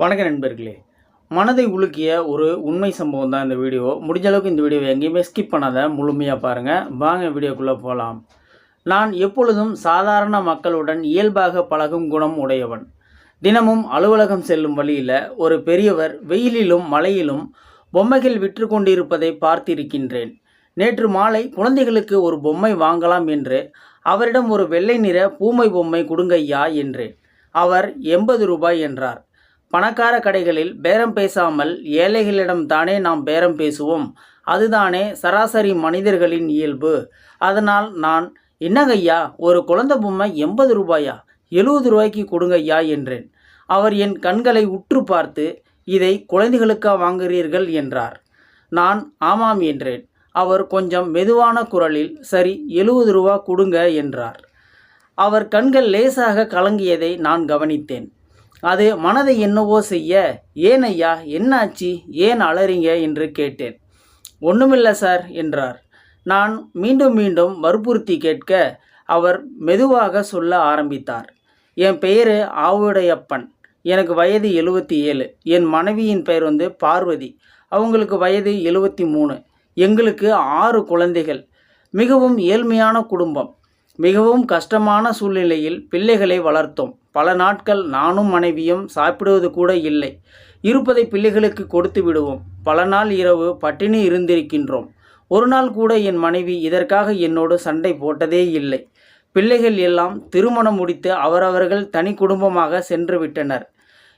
வணக்க நண்பர்களே. மனதை உலுக்கிய ஒரு உண்மை சம்பவம் தான் இந்த வீடியோ. முடிஞ்ச அளவுக்கு இந்த வீடியோவை எங்கேயுமே ஸ்கிப் பண்ணாத முழுமையாக பாருங்கள் வாங்க வீடியோக்குள்ளே போகலாம் நான் எப்பொழுதும் சாதாரண மக்களுடன் இயல்பாக பழகும் குணம் உடையவன். தினமும் அலுவலகம் செல்லும் வழியில் ஒரு பெரியவர் வெயிலிலும் மழையிலும் பொம்மைகள் விற்று கொண்டிருப்பதை பார்த்திருக்கின்றேன். நேற்று மாலை குழந்தைகளுக்கு ஒரு பொம்மை வாங்கலாம் என்று அவரிடம் ஒரு வெள்ளை நிற பூமை பொம்மை கொடுங்கய்யா என்றேன். அவர் எண்பது ரூபாய் என்றார். பணக்கார கடைகளில் பேரம் பேசாமல் ஏழைகளிடம் தானே நாம் பேரம் பேசுவோம். அதுதானே சராசரி மனிதர்களின் இயல்பு. அதனால் நான் என்னங்கய்யா ஒரு குழந்தை பொம்மை எண்பது ரூபாயா? எழுபது ரூபாய்க்கு கொடுங்கய்யா என்றேன். அவர் என் கண்களை உற்று பார்த்து இதை குழந்தைகளுக்கா வாங்குகிறீர்கள்? என்றார். நான் ஆமாம் என்றேன். அவர் கொஞ்சம் மெதுவான குரலில் சரி எழுபது ரூபா கொடுங்க என்றார். அவர் கண்கள் லேசாக கலங்கியதை நான் கவனித்தேன். அது மனதை என்னவோ செய்ய ஏன் ஐயா என்னாச்சு? ஏன் அலறிங்க? என்று கேட்டேன். ஒன்றுமில்லை சார் என்றார். நான் மீண்டும் மீண்டும் வற்புறுத்தி கேட்க அவர் மெதுவாக சொல்ல ஆரம்பித்தார். என் பெயர் ஆவுடையப்பன். எனக்கு வயது எழுபத்தி ஏழு. என் மனைவியின் பெயர் வந்து பார்வதி. அவங்களுக்கு வயது எழுபத்தி மூணு. எங்களுக்கு ஆறு குழந்தைகள். மிகவும் ஏழ்மையான குடும்பம். மிகவும் கஷ்டமான சூழ்நிலையில் பிள்ளைகளை வளர்த்தோம். பல நாட்கள் நானும் மனைவியும் சாப்பிடுவது கூட இல்லை. இருப்பதை பிள்ளைகளுக்கு கொடுத்து விடுவோம். பல நாள் இரவு பட்டினி இருந்திருக்கின்றோம். ஒரு நாள் கூட என் மனைவி இதற்காக என்னோடு சண்டை போட்டதே இல்லை. பிள்ளைகள் எல்லாம் திருமணம் முடித்து அவரவர்கள் தனி குடும்பமாக சென்று விட்டனர்.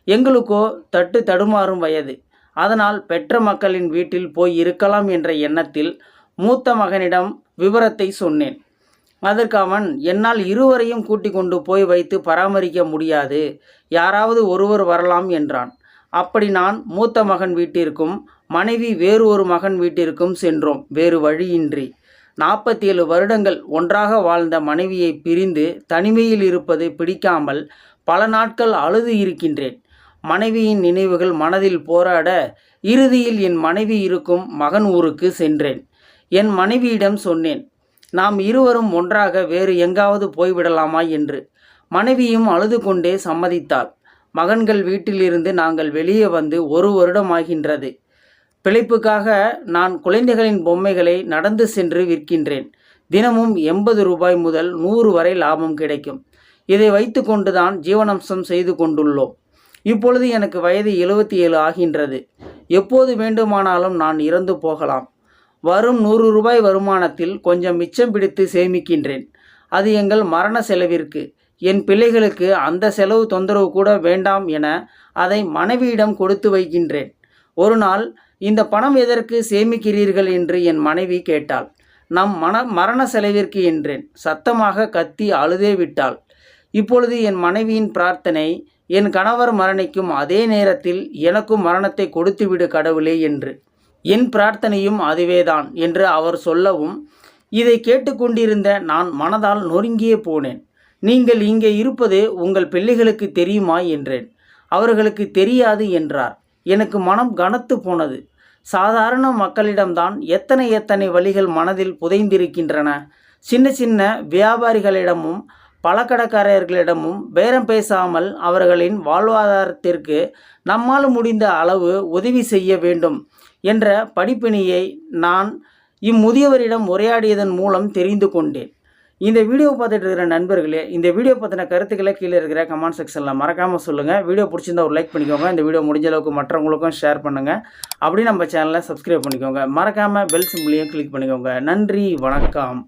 எங்களுக்கோ தட்டு தடுமாறும் வயது. அதனால் பெற்ற மக்களின் வீட்டில் போய் இருக்கலாம் என்ற எண்ணத்தில் மூத்த மகனிடம் விவரத்தை சொன்னேன். அதற்கு அவன் என்னால் இருவரையும் கூட்டிக் கொண்டு போய் வைத்து பராமரிக்க முடியாது. யாராவது ஒருவர் வரலாம் என்றான். அப்படி நான் மூத்த மகன் வீட்டிற்கும் மனைவி வேறு ஒரு மகன் வீட்டிற்கும் சென்றோம். வேறு வழியின்றி. நாற்பத்தி ஏழு வருடங்கள் ஒன்றாக வாழ்ந்த மனைவியை பிரிந்து தனிமையில் இருப்பது பிடிக்காமல் பல நாட்கள் அழுது இருக்கின்றேன். மனைவியின் நினைவுகள் மனதில் போராட இறுதியில் என் மனைவி இருக்கும் மகன் ஊருக்கு சென்றேன். என் மனைவியிடம் சொன்னேன் நாம் இருவரும் ஒன்றாக வேறு எங்காவது போய்விடலாமா என்று. மனைவியும் அழுது கொண்டே சம்மதித்தாள். மகன்கள் வீட்டிலிருந்து நாங்கள் வெளியே வந்து ஒரு வருடம் ஆகின்றது பிழைப்புக்காக நான் குழந்தைகளின் பொம்மைகளை நடந்து சென்று விற்கின்றேன். தினமும் எண்பது ரூபாய் முதல் நூறு வரை லாபம் கிடைக்கும். இதை வைத்து கொண்டுதான் ஜீவனம்சம் செய்து கொண்டுள்ளோம். இப்பொழுது எனக்கு வயது எழுபத்தி ஏழு ஆகின்றது. எப்போது வேண்டுமானாலும் நான் இறந்து போகலாம். வரும் நூறு ரூபாய் வருமானத்தில் கொஞ்சம் மிச்சம் பிடித்து சேமிக்கின்றேன். அது எங்கள் மரண செலவிற்கு. என் பிள்ளைகளுக்கு அந்த செலவு தொந்தரவு கூட வேண்டாம் என அதை மனைவியிடம் கொடுத்து வைக்கின்றேன். ஒரு நாள் இந்த பணம் எதற்கு சேமிக்கிறீர்கள்? என்று என் மனைவி கேட்டாள். நம் மன மரண செலவிற்கு என்றேன். சத்தமாக கத்தி அழுதே விட்டாள். இப்பொழுது என் மனைவியின் பிரார்த்தனை என் கணவர் மரணிக்கும் அதே நேரத்தில் எனக்கும் மரணத்தை கொடுத்துவிடு கடவுளே என்று. என் பிரார்த்தனையும் அதுவேதான் என்று அவர் சொல்லவும் இதை கேட்டுக்கொண்டிருந்த நான் மனதால் நொறுங்கியே போனேன். நீங்கள் இங்கே இருப்பது உங்கள் பிள்ளைகளுக்கு தெரியுமா என்றேன். அவர்களுக்கு தெரியாது என்றார். எனக்கு மனம் கனத்து போனது. சாதாரண மக்களிடம்தான் எத்தனை எத்தனை வழிகள் மனதில் புதைந்திருக்கின்றன. சின்ன சின்ன வியாபாரிகளிடமும் பழக்கடைக்காரர்களிடமும் பேரம் பேசாமல் அவர்களின் வாழ்வாதாரத்திற்கு நம்மால் முடிந்த அளவு உதவி செய்ய வேண்டும். என்ற படிப்பினையை நான் இம்முதியவரிடம் உரையாடியதன் மூலம் தெரிந்து கொண்டேன். இந்த வீடியோ பார்த்துட்டு இருக்கிற நண்பர்களே இந்த வீடியோ பற்றின கருத்துக்களை கீழே இருக்கிற கமெண்ட் செக்ஷனில் மறக்காமல் சொல்லுங்கள் வீடியோ பிடிச்சிருந்தா ஒரு லைக் பண்ணிக்கோங்க. இந்த வீடியோ முடிஞ்ச அளவுக்கு மற்றவங்களுக்கும் ஷேர் பண்ணுங்கள் அப்படி நம்ம சேனலை சப்ஸ்கிரைப் பண்ணிக்கோங்க. மறக்காமல் பெல் சிம்பிளையும் கிளிக் பண்ணிக்கோங்க. நன்றி வணக்கம்.